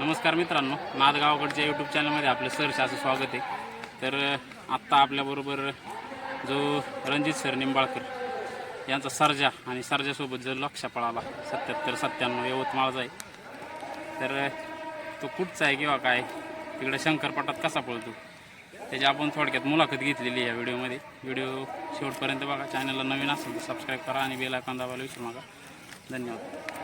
नमस्कार मित्रांनो नादगावकडच्या यूट्यूब चॅनलमध्ये आपलं सरचं असं स्वागत आहे. तर आत्ता आपल्याबरोबर जो रणजित सर निंबाळकर यांचा सर्जा आणि सर्जासोबत जो लक्ष पळाला सत्याहत्तर सत्त्याण्णव यवतमाळचा आहे तर तो कुठचा आहे किंवा काय? तिकडे शंकरपटात कसा पळतो? त्याची आपण थोडक्यात मुलाखत घेतलेली या व्हिडिओमध्ये. व्हिडिओ शेवटपर्यंत बघा. चॅनलला नवीन असेल तर सबस्क्राईब करा आणि बेल आयकॉन दाबायला विसरू नका. धन्यवाद.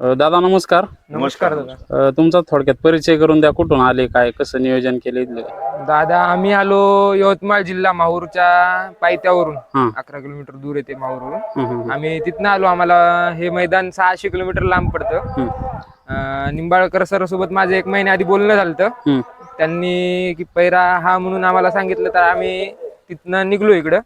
दादा नमस्कार. नमस्कार दादा. अ, तुमचा थोडक्यात परिचय करून द्या कुठून आले काय कसं नियोजन केले? दादा आम्ही आलो यवतमाळ जिल्हा माहूरच्या पायथ्यावरून. हा. अकरा किलोमीटर दूर येते माहूरवरून. आम्ही तिथनं आलो आम्हाला हे मैदान सहाशे किलोमीटर लांब पडतं. अं, निंबाळकर सर सोबत माझं एक महिन्या आधी बोलणं झालं त्यांनी की पैरा हा म्हणून आम्हाला सांगितलं तर आम्ही तिथनं निघलो इकडं.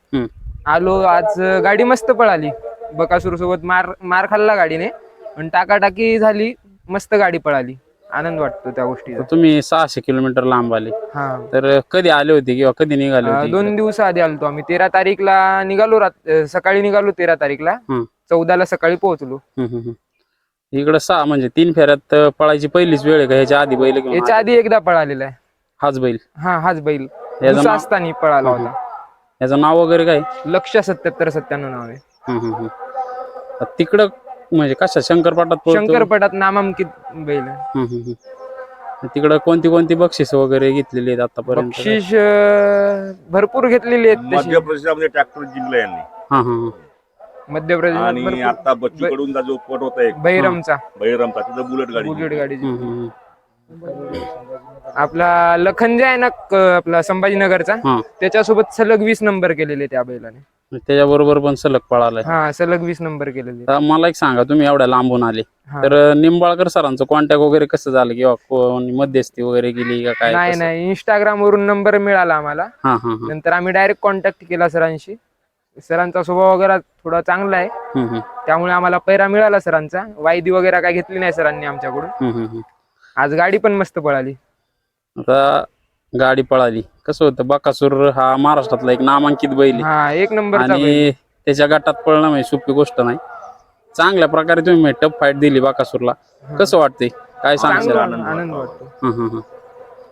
आलो आज गाडी मस्त पळाली. बकासूर सोबत मार मार खाल्ला गाडीने. पण टाकाटाकी झाली मस्त गाडी पळाली. आनंद वाटतो त्या गोष्टीचा. तुम्ही सहाशे किलोमीटर लांब आले. हा. तर कधी आले होते किंवा कधी निघाले अं, होते दोन दिवस आधी आलतो आम्ही. तेरा तारीखला निघालो रात अं, सकाळी निघालो तेरा तारीखला. हं, चौदाला सकाळी पोहोचलो. हं. इकडं सहा म्हणजे तीन फेऱ्यात अ, पळायची पहिलीच वेळ आहे का? ह्याच्या आधी बैल घेऊन याच्या आले? आधी एकदा पळालेला आहे. हाच बैल. हा हाच बैल. याचं दुसरा नाव- असताना पळाला होता. याचं नाव वगैरे काय? लक्ष सत्याहत्तर सत्त्याण्णव नाव आहे. तिकडं म्हणजे कशा? शंकरपाटात पळतो? शंकरपटात नामांकित बैल. आहे. हं, हं, हं. तिकडं कोणती कोणती बक्षीस वगैरे घेतलेली आहेत आतापर्यंत? बक्षीस अं, भरपूर घेतलेली आहेत तशी. मध्य प्रदेशामध्ये ट्रॅक्टर जिंकला यांनी. हा हा हा. मध्य प्रदेश आणि आता बच्चू कडूनचा जो पट होता एक. बैरमचा बहिरमचा तिथं बुलेट गाडी बुलेट गाडी हं. आपला लखन जे आहे ना क- आपला संभाजीनगरचा. हा. त्याच्यासोबत सलग वीस नंबर केलेले त्या बैलाने. त्याच्याबरोबर पण सलग पळालाय हा सलग वीस नंबर केलेले. तर मला एक सांगा तुम्ही एवढ्या लांबून आले. हा. तर निंबाळकर सरांचं कॉन्टॅक्ट वगैरे कसं झालं किंवा कोणी मध्यस्थी वगैरे गेली का काय नाही कसं? नाही. इंस्टाग्राम वरून नंबर मिळाला आम्हाला. हा हा हा. नंतर आम्ही डायरेक्ट कॉन्टॅक्ट केला सरांशी. सरांचा स्वभाव वगैरे थोडा चांगला आहे. हम्म, हम्म, त्यामुळे आम्हाला पैरा मिळाला सरांचा. वायदी वगैरे काय घेतली नाही सरांनी आमच्याकडून. हम्म, हम्म, हम्म. आज गाडी पण मस्त पळाली. आता गाडी पळाली. कसं होतं बकासूर हा महाराष्ट्रातला एक नामांकित बैल आहे. हा एक नंबरचा बैल. आणि त्याच्या गटात पळणं म्हणजे सोपी गोष्ट नाही. चांगल्या प्रकारे तुम्ही टप फाईट दिली बाकासूरला. कसं वाटते काय सांगशील आनंद वाटतो. हं, हं, हं.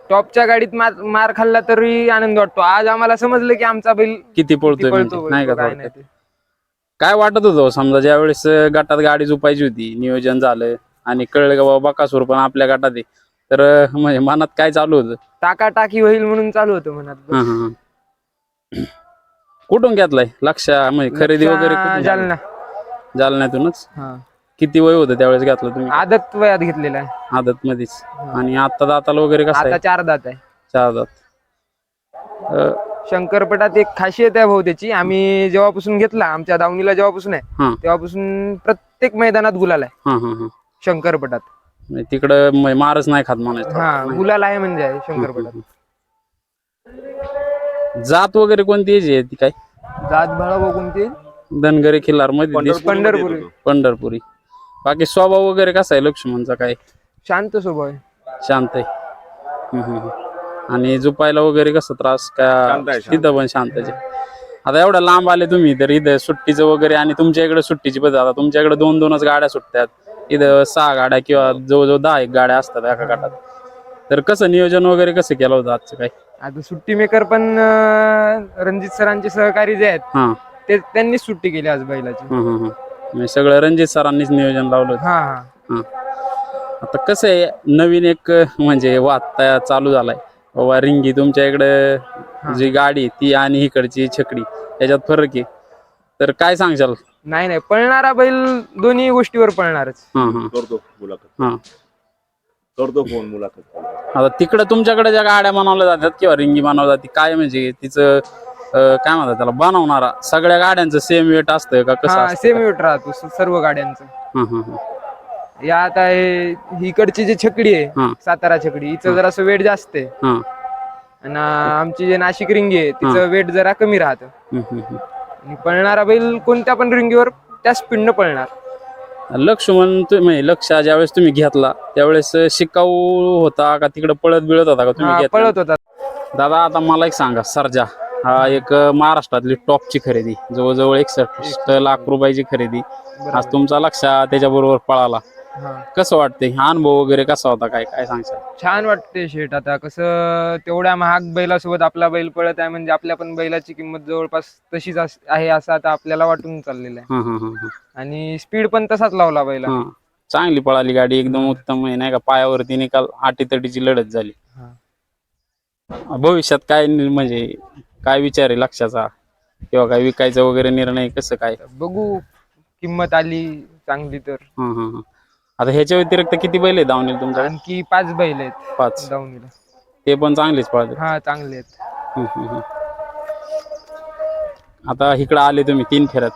टॉपच्या गाडीत मार मार खाल्ला तरी आनंद वाटतो. आज आम्हाला समजलं की आमचा बैल किती किती पळतोय पळतो म्हणजे, नाही का काय थोडक्यात? नाही ते. काय वाटत होतं समजा ज्या वेळेस गटात गाडी झोपायची होती नियोजन झालं आणि कळलं का बाबा बकासूर पण आपल्या गटात आहे. तर म्हणजे मनात काय चालू होतं? टाकाटाकी होईल म्हणून चालू होतं मनात हं, हं, हं. कुठून घेतलाय? लक्ष म्हणजे खरेदी वगैरे जालना? जालन्यातूनच? हा. किती वय होतं त्यावेळेस घातलं तुम्ही? आदत वयात घेतलेला आहे. आदत मध्येच आणि आता दाताला वगैरे कसं आता चार दात आहे. चार दात. अं, शंकरपटात एक खासियत आहे भाऊ त्याची. आम्ही जेव्हापासून घेतला आमच्या दावणीला जेव्हापासून आहे हं, तेव्हापासून प्रत्येक मैदानात गुलाल आहे. हं, हं, हं. शंकरपटात. म्हणजे तिकडं म्हणजे मारच नाही खात म्हणायचं. हा गुलाल आहे म्हणजे आहे जात वगैरे कोणती याची आहे ती काय? जात भाळा बघून ते. धनगरी खिल्लारमध्ये पंढरपुरी. पंढरपुरी. बाकी स्वभाव वगैरे कसा आहे लक्ष्मणचा काय? शांत स्वभाव आहे. शांत आहे. हम्म, हम्म, हम्म. आणि झोपायला वगैरे कसं त्रास का? शांत आहे, शांत. तिथं पण शांतच आहे. आता एवढं लांब आले तुम्ही तर इथं सुट्टीचं वगैरे आणि तुमच्या इकडे सुट्टीची पद्धत. आता तुमच्याकडे दोन दोनच गाड्या सुटतात. इथं सहा गाड्या किंवा जवळजवळ दहा एक गाड्या असतात एका गटात. तर कसं नियोजन वगैरे कसं केलं होतं आजचं काय आता सुट्टी मेकर पण अं, रणजित सरांचे सहकारी जे आहेत हा. ते त्यांनीच सुट्टी केली आज बैलाची. म्हणजे सगळं रणजित सरांनीच नियोजन लावलं होतं. हा हा. हा. आता कसं आहे नवीन एक म्हणजे वाद तयार चालू झालाय. बाबा रिंगी तुमच्या इकडे जी गाडी ती आणि इकडची छकडी याच्यात फरक आहे. तर काय सांगशाल? नाही नाही. पळणारा बैल दोन्ही गोष्टीवर पळणारच. हा हा. करतो मुलाखत. हा. करतो फोन मुलाखत. आता तिकडे तुमच्याकडे ज्या गाड्या बनवल्या जातात किंवा रिंगी बनवल्या जाते काय म्हणजे तिचं अं, काय म्हणतात त्याला बनवणारा सगळ्या गाड्यांचं सेम वेट असतं का कसं हा सेम वेट राहतो स- सर्व गाड्यांचं. हा, हा, हा. या आता हे इकडची जी छकडी आहे. सातारा छकडी हिचं जरासं वेट जास्त आहे. हा. आणि आमची जे नाशिक रिंगी आहे तिचं वेट जरा कमी राहतं. आणि पळणारा बैल कोणत्या पण रिंगीवर त्या स्पीडनं पळणार. लक्ष्मण तु- म्हणजे लक्ष ज्यावेळेस तुम्ही घेतला त्यावेळेस शिकाऊ होता का? तिकडे पळत बिळत होता का तुम्ही हा, घेतला? पळत होता. दादा आता मला एक सांगा सर्जा हा एक महाराष्ट्रातली टॉपची खरेदी जवळजवळ एकसष्ट लाख रुपयाची खरेदी. आज तुमचा लक्ष त्याच्याबरोबर पळाला. कसं वाटते अनुभव वगैरे कसा होता? काय काय सांगशाल? छान वाटते शेट आता कसं तेवढ्या महाग बैलासोबत आपला बैल पळत आहे म्हणजे आपल्या पण बैलाची किंमत जवळपास तशीच अस- आहे असं आता आपल्याला वाटून चाललेलं आहे. हं, हं, हं, हं. आणि स्पीड पण तसाच लावला बैला हं. चांगली पळाली गाडी एकदम उत्तम आहे नाही का? पायावरती निकाल आटीतटीची लढत झाली. हा. भविष्यात काय नि- म्हणजे काय विचार आहे लक्षाचा? किंवा काय विकायचं वगैरे निर्णय कसं काय? बघू. किंमत आली चांगली तर. हं, हं, हं. आता ह्याच्या व्यतिरिक्त किती बैल आहे धावणे तुमच्या आणखी पाच बैल आहेत पाच. दावणीला. ते पण चांगलेच पळतात हा चांगले आहेत. आता इकडे आले तुम्ही तीन फेऱ्यात.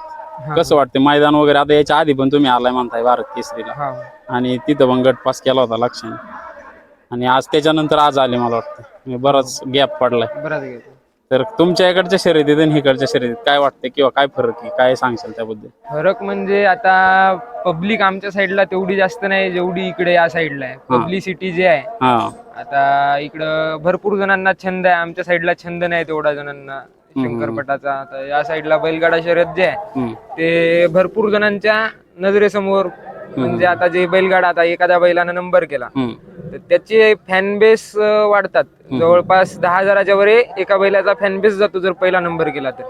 कसं वाटते मैदान वगैरे आता याच्या आधी पण तुम्ही आलाय म्हणताय भारत केसरीला. हा. आणि तिथं पण गट पास केला होता लक्षाने आणि आज त्याच्यानंतर आज आले मला वाटतं. म्हणजे बराच गॅप पडलाय. बराच घ्यायचं तर तुमच्या इकडच्या शर्यतीत आणि इकडच्या शर्यतीत काय वाटतं किंवा काय फरक आहे? काय सांगशाल त्याबद्दल? फरक म्हणजे आता पब्लिक आमच्या साईडला तेवढी जास्त नाही जेवढी इकडे या साईडला आहे. पब्लिसिटी जे आहे हा. आता इकडं भरपूर जणांना छंद आहे. आमच्या साईडला छंद नाही तेवढा जणांना. शंकरपटाचा. आता या साईडला बैलगाडा शर्यत जे आहे हम्म. ते भरपूर जणांच्या नजरेसमोर म्हणजे आता जे बैलगाडा आता एखाद्या बैलानं नंबर केला. तर त्याचे फॅन बेस वाढतात जवळपास दहा हजाराच्या वर एका बैलाचा फॅन बेस जातो जर पहिला नंबर केला तर.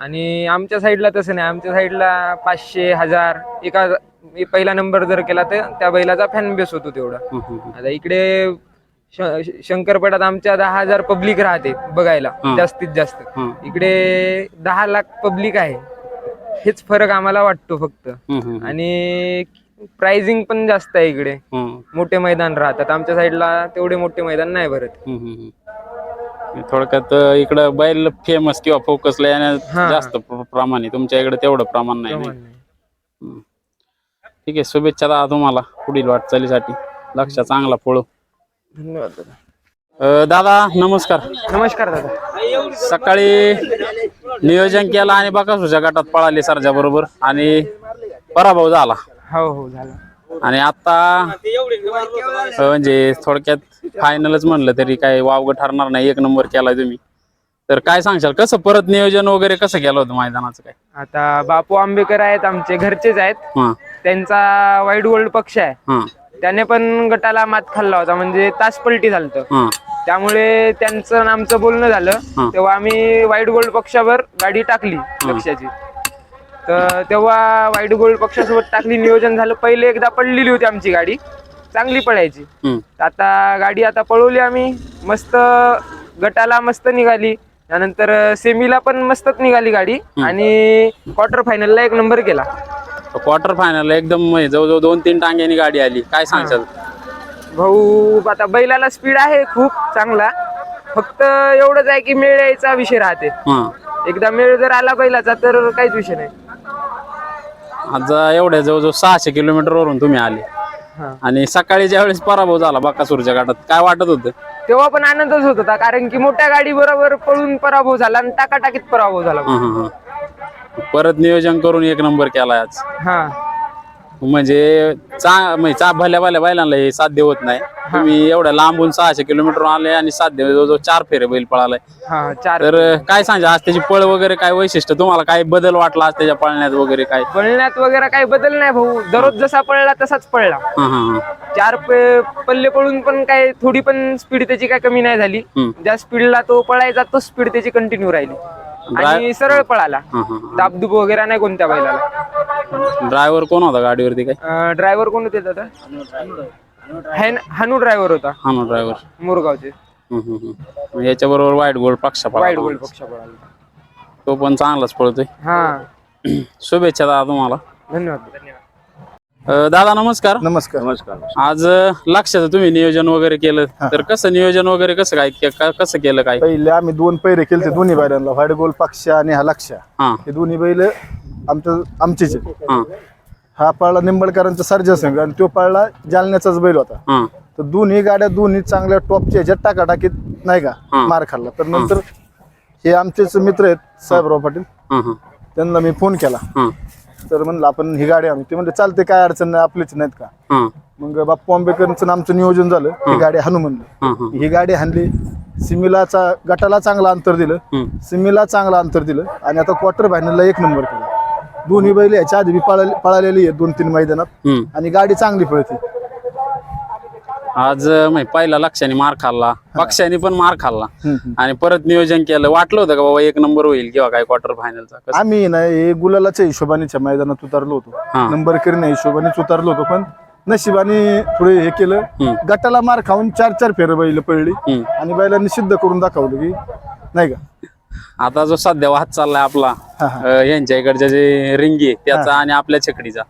आणि आमच्या साईडला तसं नाही आमच्या साईडला पाचशे हजार एका पहिला नंबर जर केला तर त्या बैलाचा फॅन बेस होतो तेवढा. आता इकडे शंकरपटात आमच्या दहा हजार पब्लिक राहते बघायला. जास्तीत जास्त. इकडे दहा लाख पब्लिक आहे हेच फरक आम्हाला वाटतो फक्त. आणि प्राइसिंग पण जास्त आहे इकडे. मोठे मैदान राहतात. आमच्या साईडला तेवढे मोठे मैदान नाही भरत. थोडक्यात अं, इकडं बैल फेमस किंवा फोकसला हा. जास्त प्र- प्रमाण. आहे तुमच्या इकडे तेवढं प्रमाण नाही. ठीक आहे शुभेच्छा दादा तुम्हाला पुढील वाटचालीसाठी. लक्ष चांगला पळू. धन्यवाद दादा. अं, दादा नमस्कार. नमस्कार दादा. सकाळी नियोजन केलं आणि बकासूच्या गटात पळाली सरजा बरोबर आणि पराभव झाला. हो हो झालं. आणि आता म्हणजे थोडक्यात फायनलच म्हणलं तरी काय वावग ठरणार नाही एक नंबर केलाय तुम्ही. तर काय सांगशाल कसं परत नियोजन वगैरे कसं केलं होतं मैदानाचं काय? आता बापू आंबेकर आहेत आमचे घरचेच आहेत. हा. त्यांचा वाईट गोल्ड पक्ष आहे. हा. त्याने पण गटाला मात खाल्ला होता म्हणजे तास पलटी झालत हा. त्यामुळे त्यांचं आणि आमचं बोलणं झालं. तेव्हा आम्ही वाईट गोल्ड पक्षावर गाडी टाकली लक्षाची तर तेव्हा वाईट गोल्ड पक्षासोबत टाकली नियोजन झालं. पहिले एकदा पडलेली होती आमची गाडी. चांगली पडायची हम्म. आता गाडी आता पळवली आम्ही. मस्त गटाला मस्त निघाली. त्यानंतर सेमीला पण मस्तच निघाली गाडी. आणि क्वार्टर फायनलला एक नंबर केला. क्वार्टर फायनल एकदम जवळजवळ दोन तीन टांग्यानी गाडी आली. काय सांगशाल? भाऊ आता बैलाला स्पीड आहे खूप चांगला. फक्त एवढंच आहे की मेळ यायचा विषय राहते. एकदा मेळ जर आला बैलाचा तर काहीच विषय नाही. आज एवढ्या जवळजवळ सहाशे किलोमीटर वरून तुम्ही आले. हा. आणि सकाळी ज्यावेळेस पराभव झाला बकासूरच्या गटात काय वाटत होतं? तेव्हा पण आनंदच होत होता कारण की मोठ्या गाडी बरोबर पळून पराभव झाला आणि टाकाटाकीत पराभव झाला. हं, हं, हं. परत नियोजन करून एक नंबर केलाय आज. हा. म्हणजे चा म्हणजे चा भल्या भल्या बैलांना हे साध्य होत नाही. तुम्ही एवढ्या लांबून सहाशे किलोमीटर आले आणि साध्य जवळजवळ चार फेरे बैल पळालाय. हा चार तर काय सांगा आज त्याची पळ वगैरे काय वैशिष्ट्य? तुम्हाला काय बदल वाटला आज त्याच्या पळण्यात वगैरे काय? पळण्यात वगैरे काही बदल नाही भाऊ. दररोज जसा पळला तसाच पळला. हं, हं, हं. चार पे- पल्ले पळून पण काय थोडी पण स्पीड त्याची काय कमी नाही झाली. हम्म. ज्या स्पीडला तो पळायचा तो स्पीड त्याची कंटिन्यू राहिली. आणि सरळ पळाला. दाबदुब वगैरे नाही कोणत्या बैलाला. ड्रायव्हर कोण होता गाडीवरती काय? ड्रायव्हर कोण होते दादा? हॅन- हानू ड्रायव्हर होता. हा ना ड्रायव्हर. मोरगावचे. याच्या बरोबर वाईट गोल्ड पक्षा वाईट गोल्ड पक्ष पळाला. तो पण चांगलाच पळतोय. हा. शुभेच्छा दादा तुम्हाला. धन्यवाद. अं, दादा नमस्कार. नमस्कार. नमस्कार आज अं, लक्षाचं तुम्ही नियोजन वगैरे केलं. तर कसं नियोजन वगैरे कसं काय के- का- कसं केलं काय? पहिले आम्ही दोन पैरे केले दोन्ही बैलांना व्हाईट गोल पक्ष आणि हा लक्ष. हा. हे दोन्ही बैल आमचं आमचेच आहे. हा. हा पळला निंबळकरांचा सर्जा संघ आणि तो पळला जालन्याचाच बैल होता. हा. तर दोन्ही गाड्या दोन्ही चांगल्या टॉपच्या ह्याच्यात टाकाटाकीत नाही का? हा. मार खाल्ला. तर नंतर हे आमचेच मित्र आहेत साहेबराव पाटील. हा हा. त्यांना मी फोन केला. हा. तर म्हणलं आपण ही गाडी आणू. ते म्हणले चालते काय अडचण नाही आपलीच नाहीत का? हा. मग बाप्पू आंबेकरचं आमचं नियोजन झालं. ही. गाडी हाणू म्हणलं. हा हा. ही गाडी हाणली. सिमीलाचा गटाला चांगलं अंतर दिलं. हम्म. सिमीला चांगलं अंतर दिलं. आणि आता क्वार्टर फायनलला एक नंबर केला. दोन्ही बैल याच्या आधी बी पळाले पळालेली आहे दोन तीन मैदानात. आणि गाडी चांगली पळते. आज म्हणजे पहिला लक्षाने मार खाल्ला पक्षाने पण मार खाल्ला. आणि परत नियोजन केलं. वाटलं होतं का बाबा एक नंबर होईल किंवा काय क्वार्टर फायनलचा आम्ही ना हे गुलालाच्या हिशोबानेच्या मैदानात उतरलो. होतो. नंबर करण्या हिशोबानेच उतरलो होतो पण नशिबाने थोडे हे केलं. गटाला मार खाऊन चार चार फेर बैल पडली. आणि बैलांनी सिद्ध करून दाखवलं की नाही का? आता जो सध्या वाद चाललाय आपला यांच्या इकडच्या जे रिंगी त्याचा आणि आपल्या छकडीचा.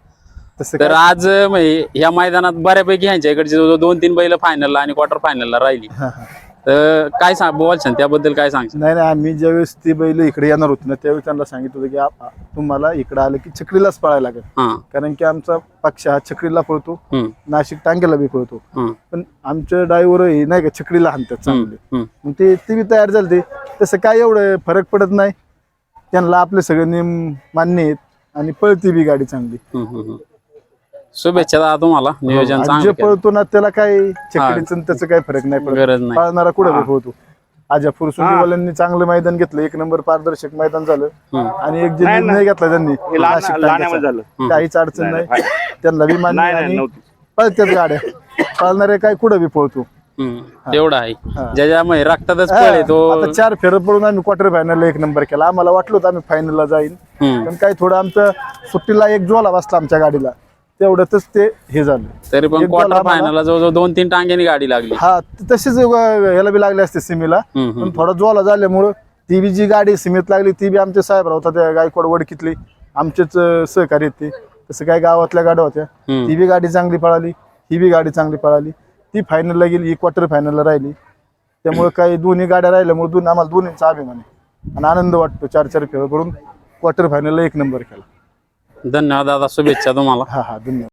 तसं तर आज म्हणजे या मैदानात बऱ्यापैकी ह्यांच्या इकडचे जवळजवळ दोन तीन बैल फायनलला आणि क्वार्टर फायनलला राहिली. हा, हा. तर काय सांग बोलशाल त्याबद्दल काय सांगशाल? नाही नाही आम्ही ज्यावेळेस ती बैल इकडे येणार होती ना त्यावेळेस त्यांना सांगितलं होतं की आप- तुम्हाला इकडे आलं की चक्रीलाच पळायला लागेल. हा. कारण की आमचा पक्ष हा चक्रीला पळतो हम्म, नाशिक टांग्याला बी पळतो. हम्म, पण आमच्या ड्रायव्हर हे नाही का चक्रीला हाणतात चांगले. हम्म, मग ते ते बी तयार झाले तसं काय एवढं फरक पडत नाही. त्यांना आपले सगळे नियम मान्य आहेत आणि पळती बी गाडी चांगली. हम्म, हम्म, हम्म. शुभेच्छा दादा तुम्हाला. नियोजन आणि जे चांगलं केलं. पळतो ना त्याला काय चकडीचं आणि त्याचं काय फरक नाही पडत. गरज नाही. पाळणारा कुठं बी पळतो आजापूर सुंदरवाल्यांनी चांगलं मैदान घेतलं. एक नंबर पारदर्शक मैदान झालं. हम्म. आणि एक जे निर्णय घेतला त्यांनी हे लहान- नाशिक. झालं. काहीच अडचण नाही त्यांना बी मान्य नाही, नाही, आणि नव्हती. पळतात गाड्या. पाळणारे काय कुठं बी पळतो. हम्म, तेवढं आहे. हा. ज्याच्यामुळे रक्तातच हा, पळ आहे तो. आता चार फेर पडून आम्ही क्वार्टर फायनल एक नंबर केला. आम्हाला वाटलं होतं आम्ही फायनलला जाईन. हम्म. पण काही थोडं आमचं सुट्टीला एक जोला बसला आमच्या गाडीला. तेवढ्यातच ते हे झालं. तरी पण क्वार्टर फायनलला जवळजवळ दोन तीन टांग्यानी गाडी लागली. हा त- तशीच अं, याला बी लागले असते सिमीला. हम्म, हम्म. पण थोडा जोला झाल्यामुळं ती बी जी गाडी सीमेत लागली ती बी आमचे साहेब होता त्या गायकवाड वडकीतली. आमचेच अं, सहकारी आहेत ते. तसं काही गावातल्या गाड्या होत्या. हम्म. ती बी गाडी चांगली पळाली ही बी गाडी चांगली पळाली. ती फायनलला गेली ही क्वार्टर फायनलला राहिली. त्यामुळे काही दोन्ही गाड्या राहिल्यामुळे दोन आम्हाला दोन्हीचा अभिमान आहे. आणि आनंद वाटतो चार चार खेळ करून क्वार्टर फायनलला एक नंबर केला धन्यवाद दादा शुभेच्छा तुम्हाला. हा हा धन्यवाद.